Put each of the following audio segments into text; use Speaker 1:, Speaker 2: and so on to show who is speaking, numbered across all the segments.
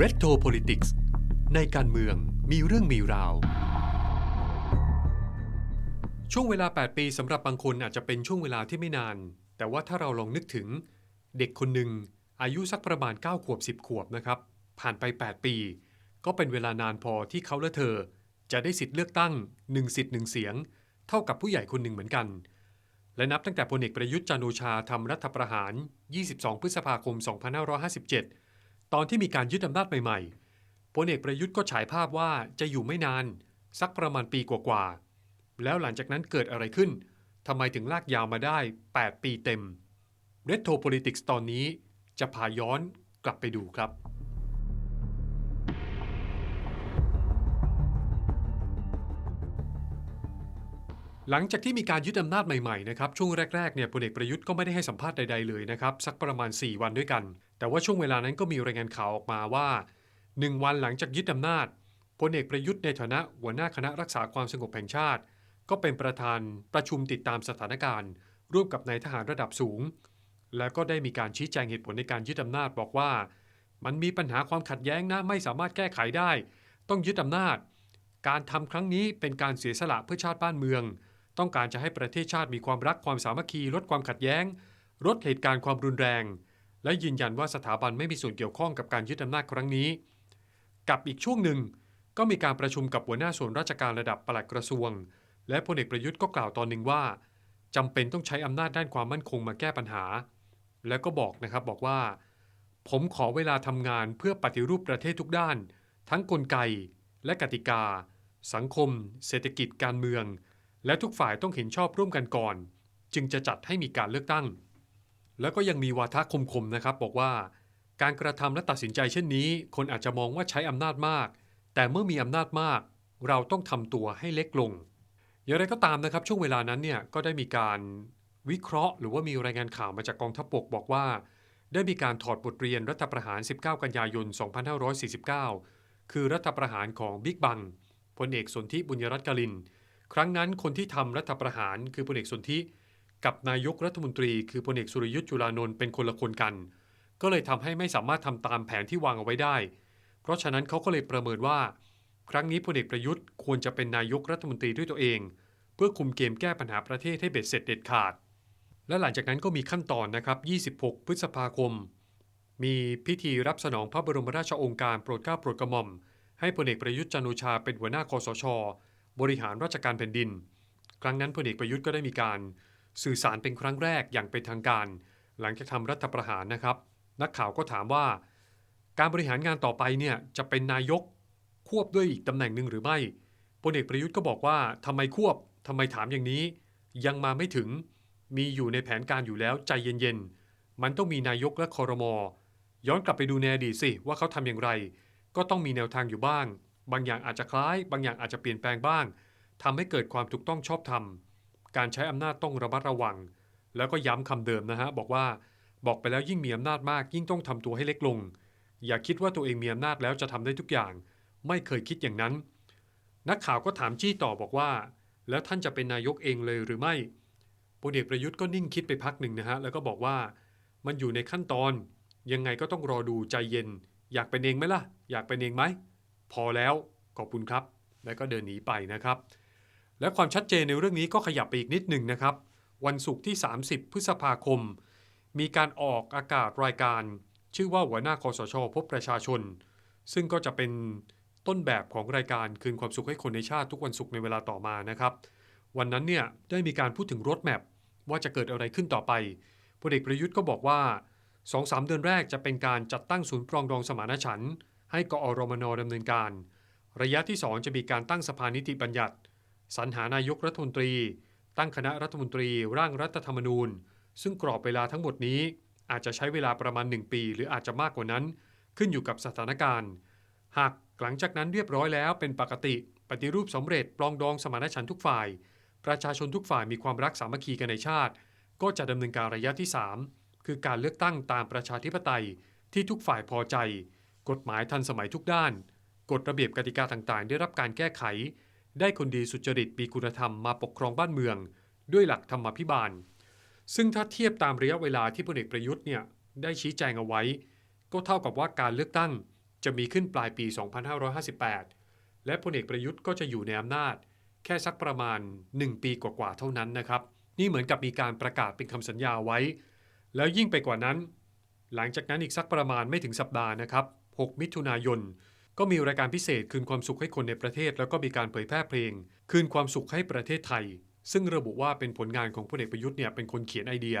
Speaker 1: r e t o Politics ในการเมืองมีเรื่องมีราว ช่วงเวลา 8 ปีสำหรับบางคนอาจจะเป็นช่วงเวลาที่ไม่นาน แต่ว่าถ้าเราลองนึกถึง เด็กคนหนึ่งอายุสักประมาณ 9 ขวบ 10 ขวบนะครับ ผ่านไป 8 ปี ก็เป็นเวลานานพอที่เขาและเธอ จะได้สิทธิ์เลือกตั้ง1สิทธิ์1เสียง เท่ากับผู้ใหญ่คนหนึ่งเหมือนกันและนับตั้งแต่พลเอกประยุทธ์จันโอชาทำรัฐประหาร 22 พฤษภาคม 2557 ตอนที่มีการยึดอำนาจใหม่ๆพลเอกประยุทธ์ก็ฉายภาพว่าจะอยู่ไม่นาน สักประมาณปีกว่าๆ แล้วหลังจากนั้นเกิดอะไรขึ้นทำไมถึงลากยาวมาได้ 8 ปีเต็ม Retro Politics ตอนนี้จะพาย้อนกลับไปดูครับ หลังจากที่มีการยึดอำนาจใหม่ๆนะครับช่วงแรกๆเนี่ยพลเอกประยุทธ์ก็ไม่ได้ให้สัมภาษณ์ใดๆเลยนะครับสักประมาณ 4 วันด้วยกัน แต่ว่าช่วงเวลานั้นก็มีรายงานข่าวออกมาว่า1วันหลังจากยึดอำนาจพลเอกประยุทธ์ในฐานะหัวหน้าคณะรักษาความสงบแห่งชาติ ก็เป็นประธานประชุมติดตามสถานการณ์ ร่วมกับนายทหารระดับสูง แล้วก็ได้มีการชี้แจงเหตุผลในการยึดอำนาจบอกว่า มันมีปัญหาความขัดแย้งนะไม่สามารถแก้ไขได้ ต้องยึดอำนาจ การทำครั้งนี้เป็นการเสียสละเพื่อชาติบ้านเมือง ต้องการจะให้ประเทศชาติมีความรักความสามัคคีลดความขัดแย้ง ลดเหตุการณ์ความรุนแรง และยืนยันว่าสถาบันไม่มีส่วนเกี่ยวข้องกับการยึดอำนาจครั้งนี้ กับอีกช่วงหนึ่งก็มีการประชุมกับหัวหน้าส่วนราชการระดับปลัดกระทรวง และพลเอกประยุทธ์ก็กล่าวตอนหนึ่งว่าจำเป็นต้องใช้อำนาจด้านความมั่นคงมาแก้ปัญหา แล้วก็บอกนะครับบอกว่า ผมขอเวลาทำงานเพื่อปฏิรูปประเทศทุกด้าน ทั้งกลไกและกติกา สังคม เศรษฐกิจการเมือง และทุกฝ่ายต้องเห็นชอบร่วมกันก่อน จึงจะจัดให้มีการเลือกตั้ง แล้วก็ยังมีวาทะคมๆนะครับ บอกว่า การกระทำและตัดสินใจเช่นนี้ คนอาจจะมองว่าใช้อำนาจมาก แต่เมื่อมีอำนาจมาก เราต้องทำตัวให้เล็กลง อย่างไรก็ตามนะครับ ช่วงเวลานั้นเนี่ยก็ได้มีการวิเคราะห์ หรือว่ามีรายงานข่าวมาจากกองทัพบกบอกว่า ได้มีการถอดบทเรียนรัฐประหาร 19 กันยายน 2549 คือรัฐประหารของบิ๊กบังพลเอกสนธิบุญยรัตน์กลิน ครั้งนั้นคนที่ทำรัฐประหารคือพลเอกสนธิ กับนายกรัฐมนตรีคือพลเอกสุรยุทธ์จุลานนท์เป็นคนละคนกัน ก็เลยทำให้ไม่สามารถทำตามแผนที่วางเอาไว้ได้ เพราะฉะนั้นเขาก็เลยประเมินว่า ครั้งนี้พลเอกประยุทธ์ควรจะเป็นนายกรัฐมนตรีด้วยตัวเอง เพื่อคุมเกมแก้ปัญหาประเทศให้เบ็ดเสร็จเด็ดขาด และหลังจากนั้นก็มีขั้นตอนนะครับ 26 พฤษภาคม มีพิธีรับสนองพระบรมราชโองการโปรดเกล้าโปรดกระหม่อม ให้พลเอกประยุทธ์จันโอชาเป็นหัวหน้าคอสช บริหารราชการแผ่นดิน ครั้งนั้นพลเอกประยุทธ์ก็ได้มีการ สื่อสารเป็นครั้งแรกอย่างเป็นทางการ หลังจากทำรัฐประหารนะครับ นักข่าวก็ถามว่า การบริหารงานต่อไปเนี่ยจะเป็นนายกควบด้วยอีกตำแหน่งหนึ่งหรือไม่พลเอกประยุทธ์ก็บอกว่าทำไมควบทำไมถามอย่างนี้ ยังมาไม่ถึงมีอยู่ในแผนการอยู่แล้วใจเย็นๆ มันต้องมีนายกและคอรมอย้อนกลับไปดูในอดีตสิว่าเขาทำอย่างไร ก็ต้องมีแนวทางอยู่บ้าง บางอย่างอาจจะคล้าย บางอย่างอาจจะเปลี่ยนแปลงบ้างทำให้เกิดความถูกต้องชอบธรรม การใช้อำนาจต้องระมัดระวัง แล้วก็ย้ำคำเดิมนะฮะบอกว่าบอกไปแล้วยิ่งมีอำนาจมากยิ่งต้องทำตัวให้เล็กลง อย่าคิดว่าตัวเองมีอำนาจแล้วจะทำได้ทุกอย่าง ไม่เคยคิดอย่างนั้น นักข่าวก็ถามจี้ต่อบอกว่า แล้วท่านจะเป็นนายกเองเลยหรือไม่พลเอกประยุทธ์ก็นิ่งคิดไปพักหนึ่งนะฮะแล้วก็บอกว่ามันอยู่ในขั้นตอน ยังไงก็ต้องรอดูใจเย็น อยากเป็นเองไหมล่ะ อยากเป็นเองไหมพอแล้วขอบคุณครับ แล้วก็เดินหนีไปนะครับ และความชัดเจนในเรื่องนี้ก็ขยับไปอีกนิดหนึ่งนะครับ วันศุกร์ที่ 30 พฤษภาคม มีการออกอากาศรายการ ชื่อว่าหัวหน้าคอสช พบประชาชน ซึ่งก็จะเป็นต้นแบบของรายการคืนความสุขให้คนในชาติทุกวันศุกร์ในเวลาต่อมานะครับ วันนั้นเนี่ยได้มีการพูดถึงรถแมพว่าจะเกิดอะไรขึ้นต่อไปพลเอกประยุทธ์ก็บอกว่า 2-3 เดือนแรกจะเป็นการจัดตั้งศูนย์ปรองดองสมานฉันท์ให้กอรมนดำเนินการ ระยะที่ 2 จะมีการตั้งสภานิติบัญญัติ สรรหานายกรัฐมนตรี ตั้งคณะรัฐมนตรีร่างรัฐธรรมนูญ ซึ่งกรอบเวลาทั้งหมดนี้อาจจะใช้เวลาประมาณ 1 ปี หรืออาจจะมากกว่านั้น ขึ้นอยู่กับสถานการณ์ หากหลังจากนั้นเรียบร้อยแล้วเป็นปกติ ปฏิรูปสำเร็จปรองดองสมานฉันท์ทุกฝ่าย ประชาชนทุกฝ่ายมีความรักสามัคคีกันในชาติ ก็จะดำเนินการระยะที่ 3 คือการเลือกตั้งตามประชาธิปไตยที่ทุกฝ่ายพอใจ กฎหมายทันสมัยทุกด้าน กฎระเบียบกติกาต่างๆ ได้รับการแก้ไข ได้คนดีสุจริตมีคุณธรรมมาปกครองบ้านเมือง ด้วยหลักธรรมาภิบาล ซึ่งถ้าเทียบตามระยะเวลาที่พลเอกประยุทธ์เนี่ยได้ชี้แจงเอาไว้ ก็เท่ากับว่าการเลือกตั้งจะมีขึ้นปลายปี 2558 และพลเอกประยุทธ์ก็จะอยู่ในอำนาจ แค่สักประมาณ 1 ปีกว่าๆเท่านั้นนะครับ นี่เหมือนกับมีการประกาศเป็นคำสัญญาไว้ แล้วยิ่งไปกว่านั้น หลังจากนั้นอีกสักประมาณไม่ถึงสัปดาห์นะครับ 6 มิถุนายน ก็มีรายการพิเศษคืนความสุขให้คนในประเทศ แล้วก็มีการเผยแพร่เพลง คืนความสุขให้ประเทศไทย ซึ่งระบุว่าเป็นผลงานของพลเอกประยุทธ์เนี่ยเป็นคนเขียนไอเดีย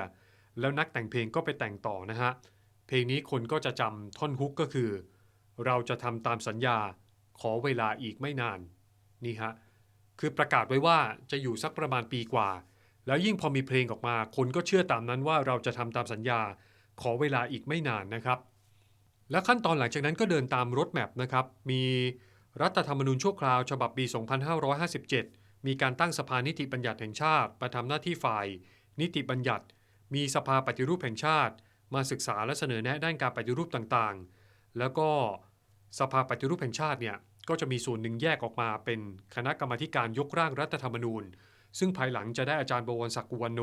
Speaker 1: แล้วนักแต่งเพลงก็ไปแต่งต่อนะฮะเพลงนี้คนก็จะจำท่อนฮุกก็คือ เราจะทำตามสัญญาขอเวลาอีกไม่นานนี่ฮะคือประกาศไว้ว่าจะอยู่สักประมาณปีกว่า แล้วยิ่งพอมีเพลงออกมา คนก็เชื่อตามนั้นว่าเราจะทำตามสัญญาขอเวลาอีกไม่นานนะครับ และขั้นตอนหลังจากนั้นก็เดินตามรถแมพนะครับ มีรัฐธรรมนูญชั่วคราวฉบับปี 2557 มีการตั้งสภานิติบัญญัติแห่งชาติมาทำหน้าที่ฝ่าย นิติบัญญัติ มีสภาปฏิรูปแห่งชาติ มาศึกษาและเสนอแนะด้านการปฏิรูปต่างๆ แล้วก็สภาปฏิรูปแห่งชาติเนี่ยก็จะมีส่วนหนึ่งแยกออกมาเป็นคณะกรรมการยกร่างรัฐธรรมนูญ ซึ่งภายหลังจะได้อาจารย์บวรศักดิ์อุวันโน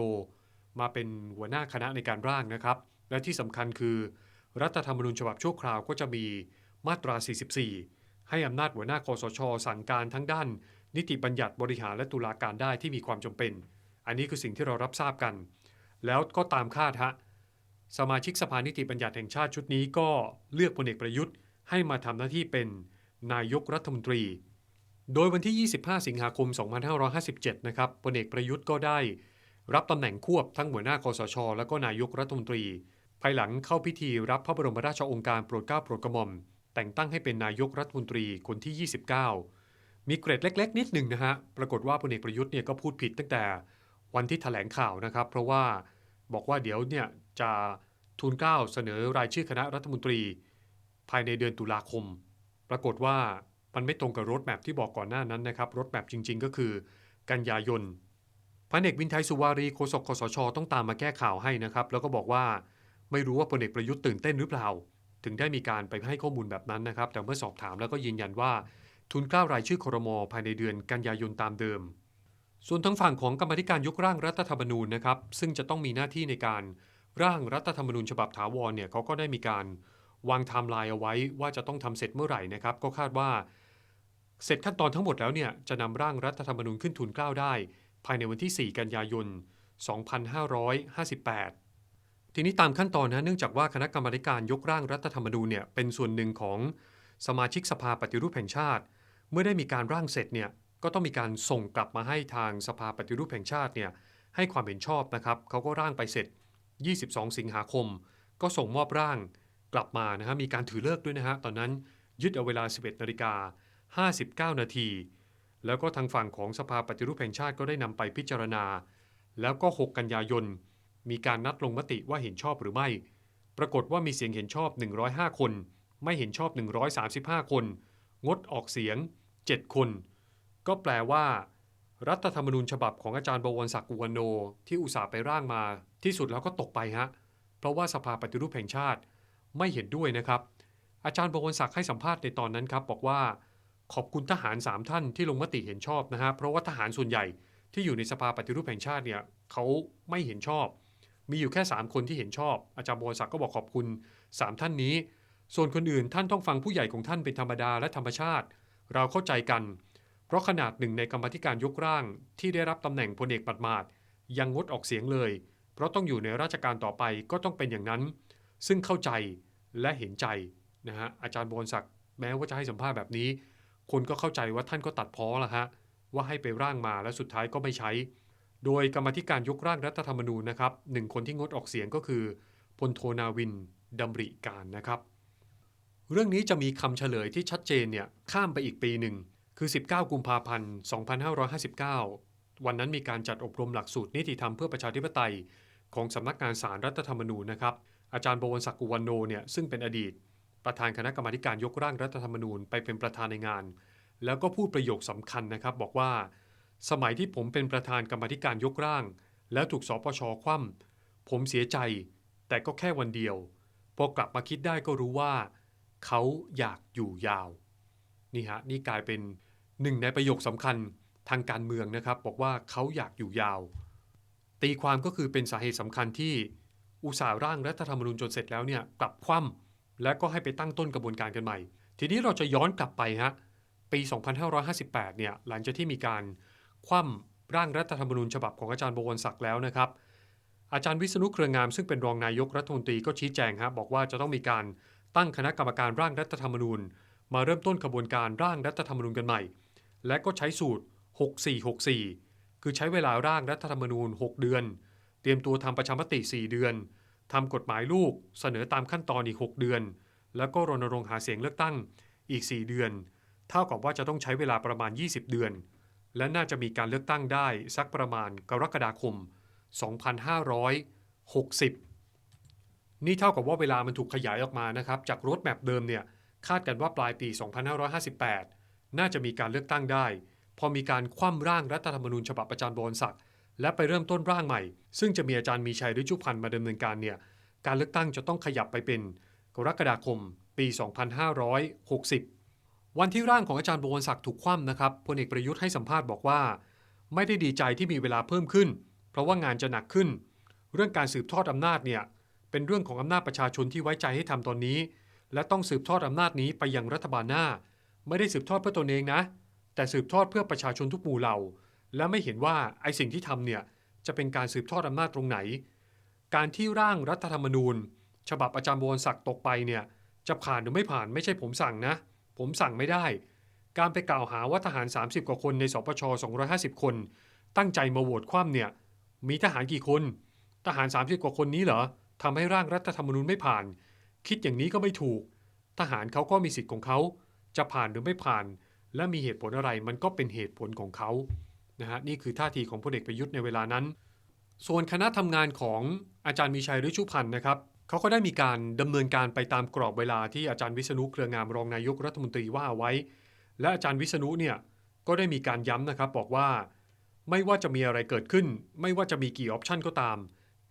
Speaker 1: มาเป็นหัวหน้าคณะในการร่างนะครับ และที่สำคัญคือ รัฐธรรมนูญฉบับชั่วคราวก็จะมีมาตรา 44 ให้อำนาจหัวหน้าคอสช สั่งการทั้งด้าน นิติบัญญัติบริหารและตุลาการได้ที่มีความจำเป็น อันนี้คือสิ่งที่เรารับทราบกัน แล้วก็ตามคาดฮะสมาชิกสภานิติบัญญัติแห่งชาติชุดนี้ก็เลือกพลเอกประยุทธ์ ให้มาทำหน้าที่เป็นนายกรัฐมนตรี โดยวันที่ 25 สิงหาคม 2557 นะครับพลเอกประยุทธ์ก็ได้ รับตำแหน่งควบทั้งหัวหน้าคอสช และก็นายกรัฐมนตรี ภายหลังเข้าพิธีรับพระบรมราชโองการโปรดเกล้าโปรดกระหม่อม แต่งตั้งให้เป็นนายกรัฐมนตรีคนที่ 29 มีเกรดเล็ก ๆ นิดหนึ่งนะฮะ ปรากฏว่าพลเอกประยุทธ์เนี่ยก็พูดผิดตั้งแต่วันที่แถลงข่าวนะครับ เพราะว่าบอกว่าเดี๋ยวเนี่ยจะทูลเกล้าเสนอรายชื่อคณะรัฐมนตรี ภายในเดือนตุลาคม ปรากฏว่ามันไม่ตรงกับรถแมพที่บอกก่อนหน้านั้นนะครับรถแมพจริง ๆ ก็คือ กันยายนพันเอกวินไทยสุวารีโฆษกคสช ต้องตามมาแก้ข่าวให้นะครับ แล้วก็บอกว่า ไม่รู้ว่าพลเอกประยุทธ์ตื่นเต้นหรือเปล่า ถึงได้มีการไปให้ข้อมูลแบบนั้นนะครับ แต่เมื่อสอบถามแล้วก็ยืนยันว่า ทุนกล้ารายชื่อครมภายในเดือนกันยายนตามเดิม ส่วนทางฝั่งของกรรมธิการยกร่างรัฐธรรมนูญนะครับ ซึ่งจะต้องมีหน้าที่ในการร่างรัฐธรรมนูญฉบับถาวรเนี่ยเขาก็ได้มีการวางไทม์ไลน์เอาไว้ว่าจะต้องทำเสร็จเมื่อไหร่นะครับ ก็คาดว่า เสร็จขั้นตอนทั้งหมดแล้วเนี่ยจะนำร่างรัฐธรรมนูญขึ้นทุนกล้าได้ ภายในวันที่ 4 กันยายน 2558 ทีนี้ตามขั้นตอนนะเนื่องจากว่าคณะกรรมการยกร่างรัฐธรรมนูญเนี่ยเป็นส่วนหนึ่งของสมาชิกสภาปฏิรูปแห่งชาติ เมื่อได้มีการร่างเสร็จเนี่ยก็ต้องมีการส่งกลับมาให้ทางสภาปฏิรูปแห่งชาติเนี่ยให้ความเห็นชอบนะครับเขาก็ร่างไปเสร็จ 22 สิงหาคม ก็ส่งมอบร่างกลับมานะฮะมีการถือเลิกด้วยนะฮะตอนนั้นยึดเอาเวลา 11นาฬิกา59 นาที แล้วก็ทางฝั่งของสภาปฏิรูปแห่งชาติก็ได้นำไปพิจารณา แล้วก็ 6 กันยายน มีการนัดลงมติว่าเห็นชอบหรือไม่ ปรากฏว่ามีเสียงเห็นชอบ 105 คน ไม่เห็นชอบ 135 คน งดออกเสียง 7 คน ก็แปลว่า รัฐธรรมนูญฉบับของอาจารย์บวรศักดิ์อุวันโน ที่อุตส่าห์ไปร่างมา ที่สุดแล้วก็ตกไปฮะ เพราะว่าสภาปฏิรูปแห่งชาติไม่เห็นด้วยนะครับ อาจารย์บวรศักดิ์ให้สัมภาษณ์ในตอนนั้นครับ บอกว่าขอบคุณทหาร 3 ท่านที่ลงมติเห็นชอบนะฮะเพราะว่าทหารส่วนใหญ่ที่อยู่ในสภาปฏิรูปแห่งชาติเนี่ยเขาไม่เห็นชอบ มีอยู่แค่ 3 คนที่เห็นชอบ อาจารย์บวรศักดิ์ก็บอกขอบคุณ 3 ท่านนี้ ส่วนคนอื่นท่านต้องฟังผู้ใหญ่ของท่านเป็นธรรมดาและธรรมชาติ เราเข้าใจกัน เพราะขนาดหนึ่งในกรรมธิการยกร่าง ที่ได้รับตำแหน่งพลเอกปัดมาดยังงดออกเสียงเลย เพราะต้องอยู่ในราชการต่อไปก็ต้องเป็นอย่างนั้น ซึ่งเข้าใจและเห็นใจนะฮะอาจารย์บวรศักดิ์แม้ว่าจะให้สัมภาษณ์แบบนี้ คนก็เข้าใจว่าท่านก็ตัดพ้อละฮะว่าให้ไปร่างมาและสุดท้ายก็ไม่ใช้ โดยกรรมธิการยกร่างรัฐธรรมนูญนะครับหนึ่งคนที่งดออกเสียงก็คือพลโทนาวินดำริการนะครับ เรื่องนี้จะมีคำเฉลยที่ชัดเจนเนี่ยข้ามไปอีกปีหนึ่งคือ 19 กุมภาพันธ์ 2559 วันนั้นมีการจัดอบรมหลักสูตรนิติธรรมเพื่อประชาธิปไตย ของสำนักงานสารรัฐธรรมนูญนะครับ อาจารย์บวรศักดิ์อุวันโนเนี่ยซึ่งเป็นอดีต ประธานคณะกรรมาการยกร่างรัฐธรรมนูญไปเป็นประธานในงาน แล้วก็พูดประโยคสำคัญนะครับ บอกว่า สมัยที่ผมเป็นประธานกรรมธิการยกร่าง แล้วถูกสปชคว่ำผมเสียใจ แต่ก็แค่วันเดียว พอกลับมาคิดได้ก็รู้ว่า เขาอยากอยู่ยาว นี่ฮะ นี่กลายเป็นหนึ่งในประโยคสำคัญทางการเมืองนะครับ บอกว่าเขาอยากอยู่ยาว ตีความก็คือเป็นสาเหตุสำคัญที่อุตสาห์ร่างรัฐธรรมนูญจนเสร็จแล้วเนี่ยกลับคว่ำและก็ให้ไปตั้งต้นกระบวนการกันใหม่ ทีนี้เราจะย้อนกลับไปฮะปี 2558 เนี่ยหลังจากที่มีการ คว่ำร่างรัฐธรรมนูญฉบับของอาจารย์บวรศักดิ์แล้วนะครับ อาจารย์วิษณุเครืองามซึ่งเป็นรองนายกรัฐมนตรีก็ชี้แจงฮะบอกว่าจะต้องมีการตั้งคณะกรรมการร่างรัฐธรรมนูญ มาเริ่มต้นกระบวนการร่างรัฐธรรมนูญกันใหม่ และก็ใช้สูตร 6464 คือใช้เวลาร่างรัฐธรรมนูญ 6 เดือน เตรียมตัวทำประชามติ 4 เดือนทำกฎหมายลูกเสนอตามขั้นตอนอีก 6 เดือน แล้วก็รณรงค์หาเสียงเลือกตั้งอีก 4 เดือน เท่ากับว่าจะต้องใช้เวลาประมาณ 20 เดือน และน่าจะมีการเลือกตั้งได้สักประมาณกรกฎาคม 2560 นี่เท่ากับว่าเวลามันถูกขยายออกมานะครับ จากรถแมพเดิมเนี่ยคาดกันว่าปลายปี 2558 น่าจะมีการเลือกตั้งได้ พอมีการคว่ำร่างรัฐธรรมนูญฉบับอาจารย์บวรศักดิ์และไปเริ่มต้นร่างใหม่ ซึ่งจะมีอาจารย์มีชัยฤชุพันธ์มาดำเนินการเนี่ยการเลือกตั้งจะต้องขยับไปเป็นกรกฎาคมปี 2560 วันที่ร่างของอาจารย์บวรศักดิ์ถูกคว่ำนะครับพลเอกประยุทธ์ให้สัมภาษณ์บอกว่า ไม่ได้ดีใจที่มีเวลาเพิ่มขึ้น เพราะว่างานจะหนักขึ้น เรื่องการสืบทอดอำนาจเนี่ยเป็นเรื่องของอำนาจประชาชนที่ไว้ใจให้ทำตอนนี้ และต้องสืบทอดอำนาจนี้ไปยังรัฐบาลหน้า ไม่ได้สืบทอดเพื่อตนเองนะ แต่สืบทอดเพื่อประชาชนทุกหมู่เหล่า และไม่เห็นว่าไอ้สิ่งที่ทำเนี่ยจะเป็นการสืบทอดอำนาจตรงไหน การที่ร่างรัฐธรรมนูญ ฉบับอาจารย์บวรศักดิ์ตกไปเนี่ยจะผ่านหรือไม่ผ่านไม่ใช่ผมสั่งนะ ผมสั่งไม่ได้ การไปกล่าวหาว่าทหาร 30 กว่าคนในสปช 250 คน ตั้งใจมาโหวตคว่ำเนี่ย มีทหารกี่คน ทหาร 30 กว่าคนนี้เหรอทำให้ร่างรัฐธรรมนูญไม่ผ่าน คิดอย่างนี้ก็ไม่ถูก ทหารเขาก็มีสิทธิ์ของเขา จะผ่านหรือไม่ผ่าน และมีเหตุผลอะไรมันก็เป็นเหตุผลของเขานะฮะนี่คือท่าทีของพลเอกประยุทธ์ในเวลานั้น ส่วนคณะทำงานของอาจารย์มีชัยฤชุพันธ์นะครับ เขาก็ได้มีการดำเนินการไปตามกรอบเวลาที่อาจารย์วิษณุเครืองามรองนายกรัฐมนตรีว่าเอาไว้ และอาจารย์วิษณุเนี่ยก็ได้มีการย้ำนะครับบอกว่า ไม่ว่าจะมีอะไรเกิดขึ้น ไม่ว่าจะมีกี่ออปชันก็ตาม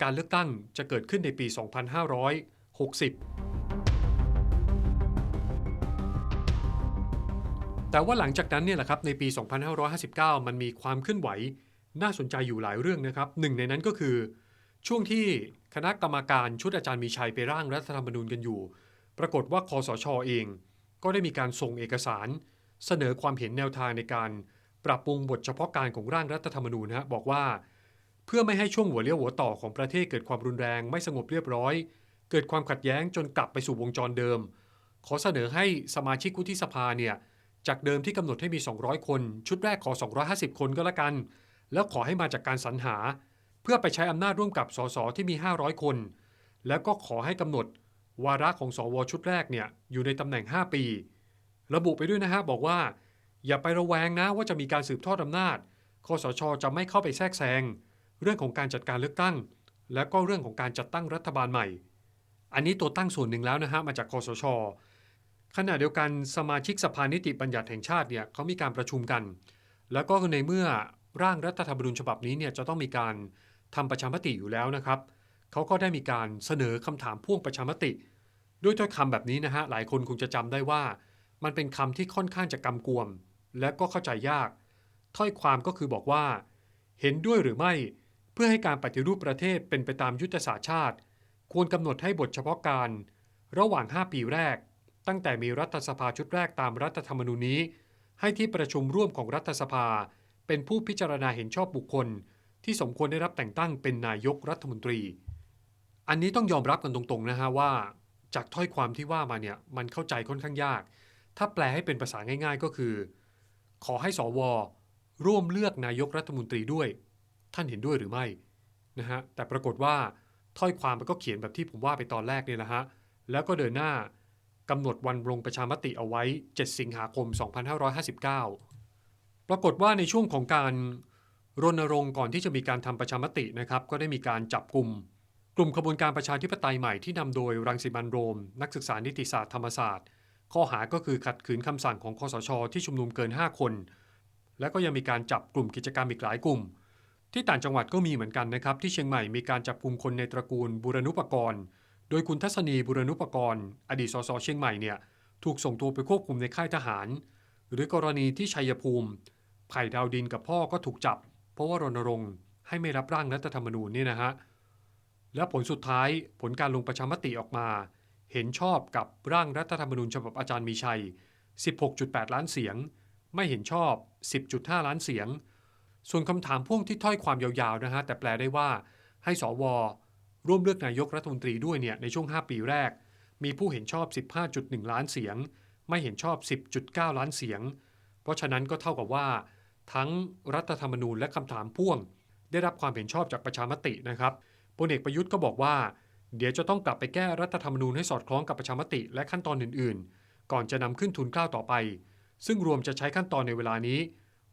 Speaker 1: การเลือกตั้งจะเกิดขึ้นในปี 2560 แต่ว่าหลังจากนั้นเนี่ยแหละครับในปี 2559 มันมีความเคลื่อนไหว น่าสนใจอยู่หลายเรื่องนะครับหนึ่งในนั้นก็คือช่วงที่ คณะกรรมการชุดอาจารย์มีชัยไปร่างรัฐธรรมนูญกันอยู่ ปรากฏว่าคอสชอเอง ก็ได้มีการส่งเอกสาร เสนอความเห็นแนวทางในการปรับปรุงบทเฉพาะการของร่างรัฐธรรมนูญนะฮะบอกว่า เพื่อไม่ให้ช่วงหัวเลี้ยวหัวต่อของประเทศเกิดความรุนแรงไม่สงบเรียบร้อย เกิดความขัดแย้งจนกลับไปสู่วงจรเดิม ขอเสนอให้สมาชิกวุฒิสภาเนี่ยจากเดิมที่กำหนดให้มี 200 คน ชุดแรกขอ 250 คนก็แล้วกัน แล้วขอให้มาจากการสรรหา พื่อไปใช้อำนาจร่วมกับสสที่มี 500 คน แล้วก็ขอให้กำหนดวาระของสวชุดแรกเนี่ยอยู่ในตำแหน่ง 5 ปี ระบุไปด้วยนะฮะบอกว่า อย่าไประแวงนะว่าจะมีการสืบทอดอำนาจคอสชจะไม่เข้าไปแทรกแซงเรื่องของการจัดการเลือกตั้ง และก็เรื่องของการจัดตั้งรัฐบาลใหม่ อันนี้ตัวตั้งส่วนหนึ่งแล้วนะฮะมาจากคอสชขณะเดียวกันสมาชิกสภานิติบัญญัติแห่งชาติเนี่ยเขามีการประชุมกัน แล้วก็ในเมื่อร่างรัฐธรรมนูญฉบับนี้เนี่ยจะต้องมีการ ทำประชามติอยู่แล้วนะครับเขาก็ได้มีการเสนอคำถามพ่วงประชามติ ด้วยถ้อยคำแบบนี้นะฮะหลายคนคงจะจำได้ว่า มันเป็นคำที่ค่อนข้างจะกำกวม และก็เข้าใจยาก ถ้อยความก็คือบอกว่า เห็นด้วยหรือไม่เพื่อให้การปฏิรูปประเทศเป็นไปตามยุทธศาสตร์ชาติ ควรกำหนดให้บทเฉพาะการ ระหว่าง 5 ปีแรก ตั้งแต่มีรัฐสภาชุดแรกตามรัฐธรรมนูญนี้ ให้ที่ประชุมร่วมของรัฐสภา เป็นผู้พิจารณาเห็นชอบบุคคล ที่สมควรได้รับแต่งตั้งเป็นนายกรัฐมนตรี อันนี้ต้องยอมรับกันตรงๆนะฮะว่า จากถ้อยความที่ว่ามาเนี่ยมันเข้าใจค่อนข้างยาก ถ้าแปลให้เป็นภาษาง่าย ๆ ก็คือ ขอให้สว ร่วมเลือกนายกรัฐมนตรีด้วย ท่านเห็นด้วยหรือไม่นะฮะแต่ปรากฏว่าถ้อยความมันก็เขียนแบบที่ผมว่าไปตอนแรกเนี่ยแหละฮะแล้วก็เดินหน้ากำหนดวันลงประชามติเอาไว้ 7 สิงหาคม 2559 ปรากฏว่าในช่วงของการ รณรงค์ก่อนที่จะมีการทำประชามตินะครับ ก็ได้มีการจับกลุ่ม กลุ่มขบวนการประชาธิปไตยใหม่ที่นำโดยรังสิมันโรม นักศึกษานิติศาสตร์ธรรมศาสตร์ ข้อหาก็คือขัดขืนคำสั่งของคอสช ที่ชุมนุมเกิน 5 คน และก็ยังมีการจับกลุ่มกิจกรรมอีกหลายกลุ่ม ที่ต่างจังหวัดก็มีเหมือนกันนะครับ ที่เชียงใหม่มีการจับกลุ่มคนในตระกูลบุรณุปกรณ์ โดยคุณทัศนีบุรณุปกรณ์ อดีตสสเชียงใหม่เนี่ยถูกส่งตัวไปควบคุมในค่ายทหาร หรือกรณีที่ชัยภูมิไผ่ดาวดินกับพ่อก็ถูกจับ เพราะว่ารณรงค์ให้ไม่รับร่างรัฐธรรมนูญนี่นะฮะและผลสุดท้ายผลการลงประชามติออกมา เห็นชอบกับร่างรัฐธรรมนูญฉบับอาจารย์มีชัย 16.8 ล้านเสียง ไม่เห็นชอบ 10.5 ล้านเสียง ส่วนคำถามพ่วงที่ถ้อยความยาวๆนะฮะแต่แปลได้ว่าให้สวร่วมเลือกนายกรัฐมนตรีด้วยเนี่ยในช่วง 5 ปีแรก มีผู้เห็นชอบ 15.1 ล้านเสียง ไม่เห็นชอบ 10.9 ล้านเสียง เพราะฉะนั้นก็เท่ากับว่า ทั้งรัฐธรรมนูญและคำถามพ่วง ได้รับความเห็นชอบจากประชามตินะครับพลเอกประยุทธ์ก็บอกว่า เดี๋ยวจะต้องกลับไปแก้รัฐธรรมนูญให้สอดคล้องกับประชามติและขั้นตอนอื่นๆ ก่อนจะนำขึ้นทุนเกล้าต่อไป ซึ่งรวมจะใช้ขั้นตอนในเวลานี้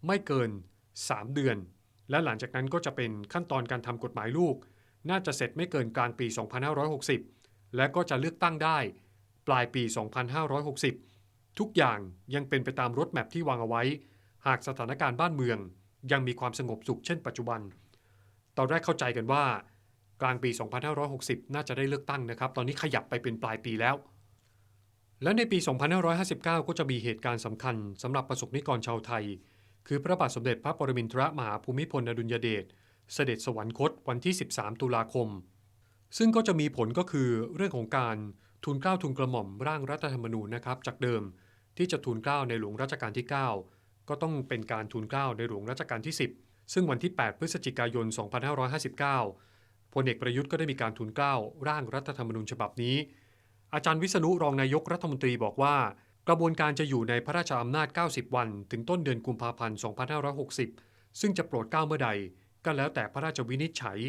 Speaker 1: ไม่เกิน 3 เดือน และหลังจากนั้นก็จะเป็นขั้นตอนการทำกฎหมายลูก น่าจะเสร็จไม่เกินกลางปี 2560 และก็จะเลือกตั้งได้ ปลายปี 2560 ทุกอย่างยังเป็นไปตามรถแมพที่วางเอาไว้ หากสถานการณ์บ้านเมืองยังมีความสงบสุขเช่นปัจจุบัน ตอนแรกเข้าใจกันว่า กลางปี 2560 น่าจะได้เลือกตั้งนะครับ ตอนนี้ขยับไปเป็นปลายปีแล้ว และในปี 2559 ก็จะมีเหตุการณ์สำคัญสำหรับประสบนิกรชาวไทย คือพระบาทสมเด็จพระปรมินทรมหาภูมิพลอดุลยเดชเสด็จสวรรคตวันที่ 13 ตุลาคม ซึ่งก็จะมีผลก็คือเรื่องของการทูลเกล้าทูลกระหม่อมร่างรัฐธรรมนูญนะครับจากเดิมที่จะทูลเกล้าในหลวงรัชกาลที่ 9 ก็ต้องเป็นการทูลเกล้าในหลวงรัชกาลที่ 10 ซึ่งวันที่ 8 พฤศจิกายน 2559 พลเอกประยุทธ์ก็ได้มีการทูลเกล้าร่างรัฐธรรมนูญฉบับนี้ อาจารย์วิษณุรองนายกรัฐมนตรีบอกว่า กระบวนการจะอยู่ในพระราชอำนาจ 90 วัน ถึงต้นเดือนกุมภาพันธ์ 2560 ซึ่งจะโปรดเกล้าเมื่อใด ก็แล้วแต่พระราชวินิจฉัย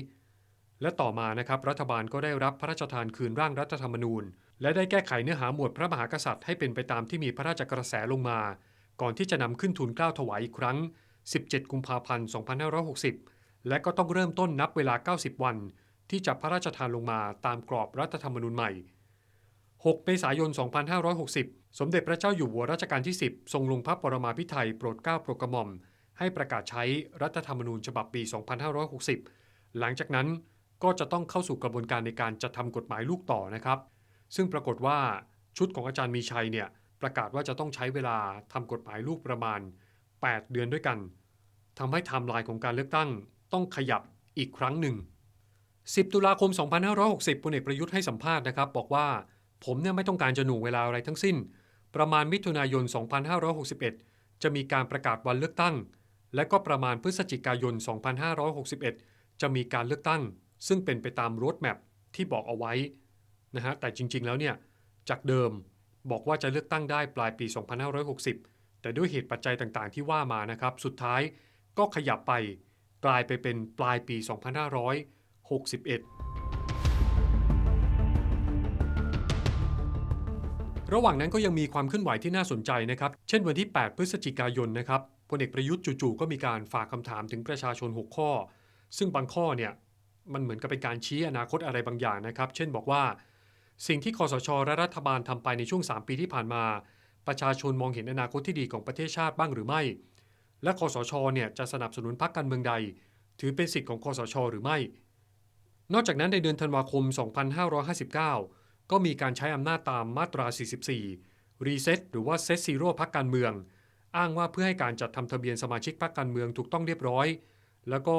Speaker 1: และต่อมานะครับรัฐบาลก็ได้รับพระราชทานคืนร่างรัฐธรรมนูญ และได้แก้ไขเนื้อหาหมวดพระมหากษัตริย์ให้เป็นไปตามที่มีพระราชกระแสลงมา ก่อนที่จะนำขึ้นทูลเกล้าถวายอีกครั้ง 17 กุมภาพันธ์ 2560 และก็ต้องเริ่มต้นนับเวลา 90 วัน ที่จะพระราชทานลงมาตามกรอบรัฐธรรมนูญใหม่ 6 เมษายน 2560 สมเด็จพระเจ้าอยู่หัวรัชกาลที่ 10 ทรงลงพระปรมาภิไธยโปรดเกล้าโปรดกระหม่อม ให้ประกาศใช้รัฐธรรมนูญฉบับปี 2560 หลังจากนั้นก็จะต้องเข้าสู่กระบวนการในการจัดทำกฎหมายลูกต่อนะครับ ซึ่งปรากฏว่าชุดของอาจารย์มีชัยเนี่ย ประกาศว่าจะต้องใช้เวลาทำกฎหมายลูกประมาณ 8 เดือนด้วยกันทำให้ไทม์ไลน์ของการเลือกตั้งต้องขยับอีกครั้งหนึ่ง 10 ตุลาคม 2560พลเอกประยุทธ์ให้สัมภาษณ์นะครับ บอกว่าผมเนี่ยไม่ต้องการจะหน่วงเวลาอะไรทั้งสิ้น ประมาณมิถุนายน 2561 จะมีการประกาศวันเลือกตั้ง และก็ประมาณพฤศจิกายน 2561 จะมีการเลือกตั้ง ซึ่งเป็นไปตามรถแมพที่บอกเอาไว้นะฮะแต่จริงๆแล้วเนี่ยจากเดิม บอกว่าจะเลือกตั้งได้ปลายปี 2560 แต่ด้วยเหตุปัจจัยต่างๆ ที่ว่ามานะครับ สุดท้ายก็ขยับไปกลายไปเป็นปลายปี 2561 ระหว่างนั้นก็ยังมีความเคลื่อนไหวที่น่าสนใจนะครับ เช่นวันที่ 8 พฤศจิกายนนะครับพลเอกประยุทธ์จู่ๆก็มีการฝากคำถามถึงประชาชน 6 ข้อ ซึ่งบางข้อเนี่ยมันเหมือนกับเป็นการชี้อนาคตอะไรบางอย่างนะครับ เช่นบอกว่า สิ่งที่คอสชและรัฐบาลทำไปในช่วง 3 ปีที่ผ่านมา ประชาชนมองเห็นอนาคตที่ดีของประเทศชาติบ้างหรือไม่ และคอสชเนี่ยจะสนับสนุนพรรคการเมืองใด ถือเป็นสิทธิ์ของคอสชหรือไม่ นอกจากนั้นในเดือนธันวาคม 2559 ก็มีการใช้อำนาจตามมาตรา 44 รีเซ็ตหรือว่าเซตซีโร่พักการเมือง อ้างว่าเพื่อให้การจัดทำทะเบียนสมาชิกพรรคการเมืองถูกต้องเรียบร้อย แล้วก็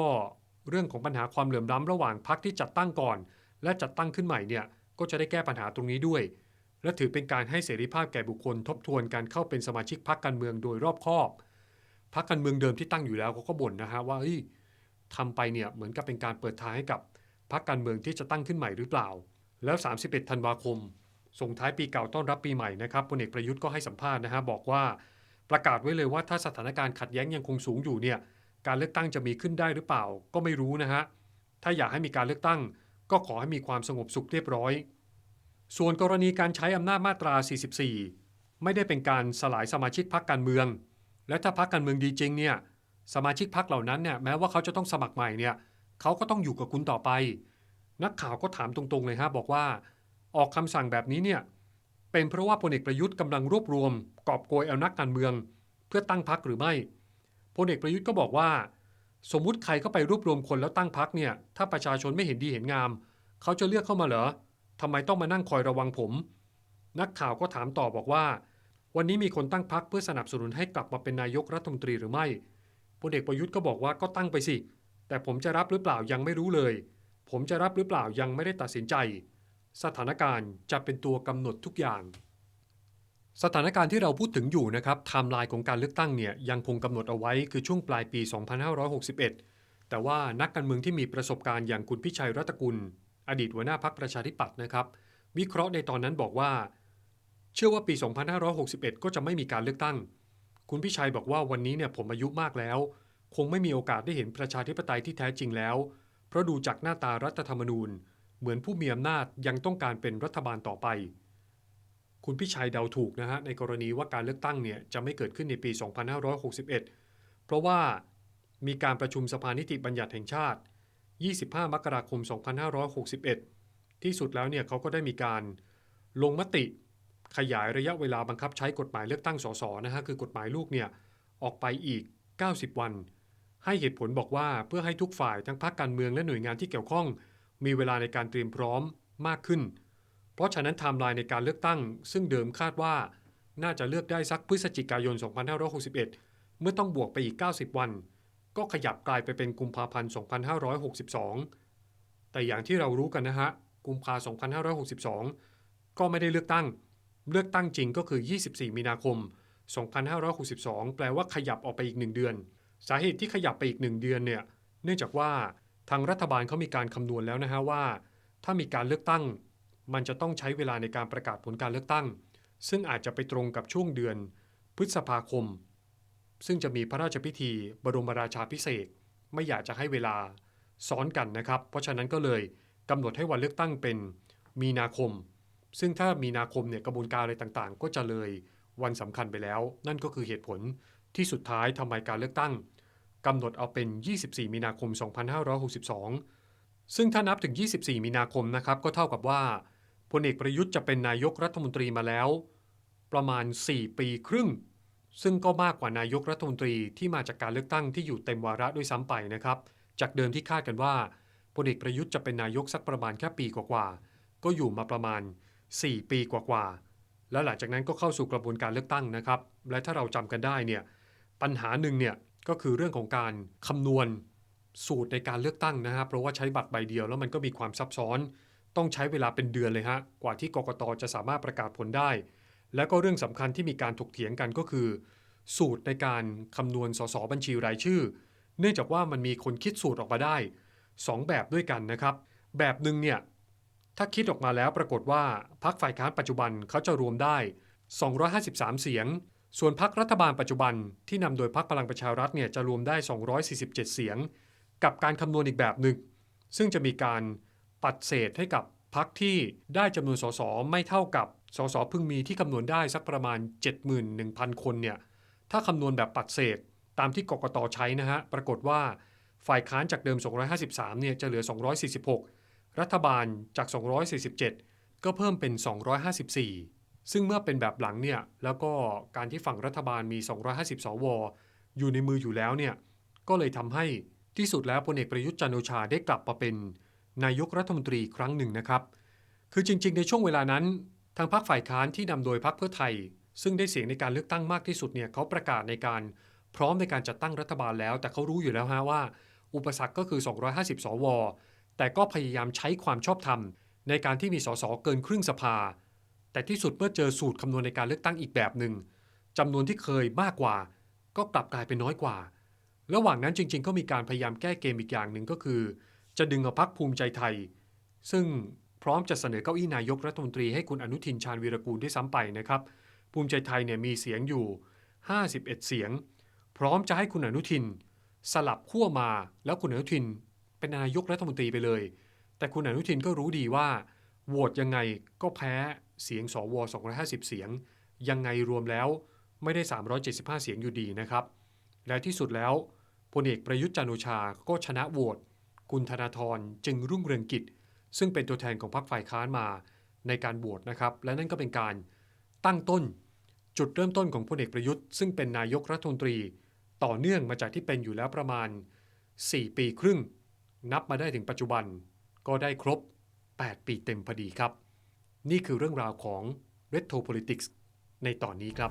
Speaker 1: เรื่องของปัญหาความเหลื่อมล้ำระหว่างพรรคที่จัดตั้งก่อน และจัดตั้งขึ้นใหม่เนี่ย ก็จะได้แก้ปัญหาตรงนี้ด้วย และถือเป็นการให้เสรีภาพแก่บุคคลทบทวนการเข้าเป็นสมาชิกพรรคการเมืองโดยรอบคอบพรรคการเมืองเดิมที่ตั้งอยู่แล้วเขาก็บ่นนะฮะว่าเฮ้ยทำไปเนี่ยเหมือนกับเป็นการเปิดทางให้กับพรรคการเมืองที่จะตั้งขึ้นใหม่หรือเปล่า แล้ว 31 ธันวาคม ส่งท้ายปีเก่าต้อนรับปีใหม่นะครับพลเอกประยุทธ์ก็ให้สัมภาษณ์นะฮะบอกว่าประกาศไว้เลยว่าถ้าสถานการณ์ขัดแย้งยังคงสูงอยู่เนี่ยการเลือกตั้งจะมีขึ้นได้หรือเปล่าก็ไม่รู้นะฮะถ้าอยากให้มีการเลือกตั้ง ก็ขอให้มีความสงบสุขเรียบร้อย ส่วนกรณีการใช้อำนาจมาตรา 44 ไม่ได้เป็นการสลายสมาชิกพรรคการเมือง และถ้าพรรคการเมืองดีจริงเนี่ยสมาชิกพรรคเหล่านั้นเนี่ยแม้ว่าเขาจะต้องสมัครใหม่เนี่ยเขาก็ต้องอยู่กับคุณต่อไป นักข่าวก็ถามตรงๆเลยฮะบอกว่า ออกคำสั่งแบบนี้เนี่ยเป็นเพราะว่าพลเอกประยุทธ์กำลังรวบรวม กอบโกยเอานักการเมือง เพื่อตั้งพรรคหรือไม่พลเอกประยุทธ์ก็บอกว่า สมมุติใครเข้าไปรวบรวมคนแล้วตั้งพรรคเนี่ย ถ้าประชาชนไม่เห็นดีเห็นงาม เขาจะเลือกเข้ามาเหรอทำไมต้องมานั่งคอยระวังผม นักข่าวก็ถามต่อบอกว่า วันนี้มีคนตั้งพรรคเพื่อสนับสนุนให้กลับมาเป็นนายกรัฐมนตรีหรือไม่พลเอกประยุทธ์ก็บอกว่าก็ตั้งไปสิ แต่ผมจะรับหรือเปล่ายังไม่รู้เลย ผมจะรับหรือเปล่ายังไม่ได้ตัดสินใจ สถานการณ์จะเป็นตัวกำหนดทุกอย่าง สถานการณ์ที่เราพูดถึงอยู่นะครับไทม์ไลน์ของการเลือกตั้งเนี่ยยังคงกำหนดเอาไว้คือช่วงปลายปี 2561 แต่ว่านักการเมืองที่มีประสบการณ์อย่างคุณพิชัยรัตกุล อดีตหัวหน้าพักประชาธิปัตย์นะครับ วิเคราะห์ในตอนนั้นบอกว่า เชื่อว่าปี 2561 ก็จะไม่มีการเลือกตั้ง คุณพิชัยบอกว่าวันนี้เนี่ยผมอายุมากแล้ว คงไม่มีโอกาสได้เห็นประชาธิปไตยที่แท้จริงแล้ว เพราะดูจากหน้าตารัฐธรรมนูญ เหมือนผู้มีอำนาจยังต้องการเป็นรัฐบาลต่อไป คุณพิชัยเดาถูกนะฮะในกรณีว่าการเลือกตั้งเนี่ยจะไม่เกิดขึ้นในปี 2561 เพราะว่ามีการประชุมสภานิติบัญญัติแห่งชาติ 25 มกราคม 2561 ที่สุดแล้วเนี่ยเขาก็ได้มีการลงมติขยายระยะเวลาบังคับใช้กฎหมายเลือกตั้งสสนะฮะคือกฎหมายลูกเนี่ยออกไปอีก 90 วัน ให้เหตุผลบอกว่าเพื่อให้ทุกฝ่ายทั้งพรรคการเมืองและหน่วยงานที่เกี่ยวข้อง มีเวลาในการเตรียมพร้อมมากขึ้น เพราะฉะนั้นไทม์ไลน์ในการเลือกตั้ง ซึ่งเดิมคาดว่าน่าจะเลือกได้สักพฤศจิกายน 2561 เมื่อต้องบวกไปอีก 90 วัน ก็ขยับกลายไปเป็นกุมภาพันธ์ 2562 แต่อย่างที่เรารู้กันนะฮะ กุมภา2562 ก็ไม่ได้เลือกตั้ง เลือกตั้งจริงก็คือ 24 มีนาคม 2562 แปลว่าขยับออกไปอีก 1 เดือน สาเหตุที่ขยับไปอีก 1 เดือนเนี่ย เนื่องจากว่าทางรัฐบาลเขามีการคำนวณแล้วนะฮะว่า ถ้ามีการเลือกตั้ง มันจะต้องใช้เวลาในการประกาศผลการเลือกตั้ง ซึ่งอาจจะไปตรงกับช่วงเดือน พฤษภาคม ซึ่งจะมีพระราชพิธี บรมราชาพิเศษไม่อยากจะให้เวลาซ้อนกันนะครับ เพราะฉะนั้นก็เลยกำหนดให้วันเลือกตั้งเป็นมีนาคม ซึ่งถ้ามีนาคมเนี่ยกระบวนการอะไรต่างๆ ก็จะเลยวันสำคัญไปแล้ว นั่นก็คือเหตุผลที่สุดท้ายทำไมการเลือกตั้งกำหนดเอาเป็น 24 มีนาคม 2562 ซึ่งถ้านับถึง 24 มีนาคมนะครับก็เท่ากับว่า พลเอกประยุทธ์จะเป็นนายกรัฐมนตรีมาแล้ว ประมาณ 4 ปีครึ่ง ซึ่งก็มากกว่านายกรัฐมนตรีที่มาจากการเลือกตั้งที่อยู่เต็มวาระด้วยซ้ำไปนะครับ จากเดิมที่คาดกันว่าพลเอกประยุทธ์จะเป็นนายกสักประมาณแค่ปีกว่าๆก็อยู่มาประมาณ 4 ปีกว่าๆแล้วหลังจากนั้นก็เข้าสู่กระบวนการเลือกตั้งนะครับ และถ้าเราจำกันได้เนี่ยปัญหาหนึ่งเนี่ยก็คือเรื่องของการคำนวณสูตรในการเลือกตั้งนะครับเพราะว่าใช้บัตรใบเดียวแล้วมันก็มีความซับซ้อน ต้องใช้เวลาเป็นเดือนเลยฮะกว่าที่กกตจะสามารถประกาศผลได้ และก็เรื่องสำคัญที่มีการถกเถียงกันก็คือ สูตรในการคำนวณสสบัญชีรายชื่อ เนื่องจากว่ามันมีคนคิดสูตรออกมาได้ 2 แบบด้วยกันนะครับ แบบหนึ่งเนี่ยถ้าคิดออกมาแล้วปรากฏว่าพรรคฝ่ายค้านปัจจุบันเขาจะรวมได้ 253 เสียง ส่วนพรรครัฐบาลปัจจุบันที่นำโดยพรรคพลังประชารัฐเนี่ยจะรวมได้ 247 เสียง กับการคำนวณอีกแบบหนึ่งซึ่งจะมีการ ปัดเศษให้กับพรรคที่ได้จำนวนสสไม่เท่ากับสสพึงมีที่คำนวณได้สักประมาณ 71,000 คนเนี่ยถ้าคำนวณแบบปัดเศษตามที่กกตใช้นะฮะปรากฏว่าฝ่ายค้านจากเดิม 253 เนี่ยจะเหลือ 246 รัฐบาลจาก 247 ก็เพิ่มเป็น 254 ซึ่งเมื่อเป็นแบบหลังเนี่ยแล้วก็การที่ฝั่งรัฐบาลมี 250 สว อยู่ในมืออยู่แล้วเนี่ยก็เลยทำให้ที่สุดแล้วพลเอกประยุทธ์จันโอชาได้กลับมาเป็น นายกรัฐมนตรีครั้งหนึ่งนะครับ คือจริง ๆ ในช่วงเวลานั้น ทางพรรคฝ่ายค้านที่นำโดยพรรคเพื่อไทย ซึ่งได้เสียงในการเลือกตั้งมากที่สุดเนี่ยเขาประกาศในการพร้อมในการจัดตั้งรัฐบาลแล้ว แต่เขารู้อยู่แล้วฮะว่า อุปสรรคก็คือ 250 สว แต่ก็พยายามใช้ความชอบธรรม ในการที่มีสสเกินครึ่งสภา แต่ที่สุดเมื่อเจอสูตรคำนวณในการเลือกตั้งอีกแบบหนึ่งจำนวนที่เคยมากกว่า ก็กลับกลายเป็นน้อยกว่า ระหว่างนั้นจริง ๆ ก็มีการพยายามแก้เกมอีกอย่างหนึ่งก็คือ จะดึงเอาพรรคภูมิใจไทย ซึ่งพร้อมจะเสนอเก้าอี้นายกรัฐมนตรีให้คุณอนุทินชาญวีรกูลด้วยซ้ำไปนะครับ ภูมิใจไทยเนี่ยมีเสียงอยู่ 51 เสียง พร้อมจะให้คุณอนุทิน สลับขั้วมาแล้วคุณอนุทิน เป็นนายกรัฐมนตรีไปเลย แต่คุณอนุทินก็รู้ดีว่าโหวตยังไงก็แพ้เสียงสว250 เสียง ยังไงรวมแล้วไม่ได้ 375 เสียงอยู่ดีนะครับ และที่สุดแล้วพลเอกประยุทธ์จันโอชาก็ชนะโหวต คุณธนาธรจึงรุ่งเรืองกิจ ซึ่งเป็นตัวแทนของพรรคฝ่ายค้านมาในการโหวตนะครับ และนั่นก็เป็นการตั้งต้น จุดเริ่มต้นของพลเอกประยุทธ์ ซึ่งเป็นนายกรัฐมนตรี ต่อเนื่องมาจากที่เป็นอยู่แล้วประมาณ 4 ปีครึ่ง นับมาได้ถึงปัจจุบัน ก็ได้ครบ 8 ปีเต็มพอดีครับ นี่คือเรื่องราวของ Retro Politics ในตอนนี้ครับ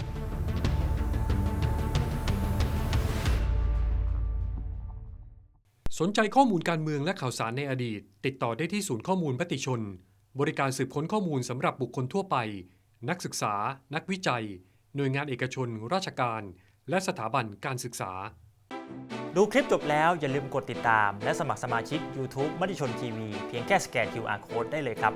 Speaker 1: สนใจข้อมูลการเมืองและข่าวสารในอดีต ติดต่อได้ที่ศูนย์ข้อมูลมติชน บริการสืบค้นข้อมูลสำหรับบุคคลทั่วไป นักศึกษา นักวิจัย หน่วยงานเอกชน ราชการ และสถาบันการศึกษา
Speaker 2: ดูคลิปจบแล้วอย่าลืมกดติดตาม และสมัครสมาชิก YouTube มติชนทีวีเพียงแค่สแกน QR Code ได้เลยครับ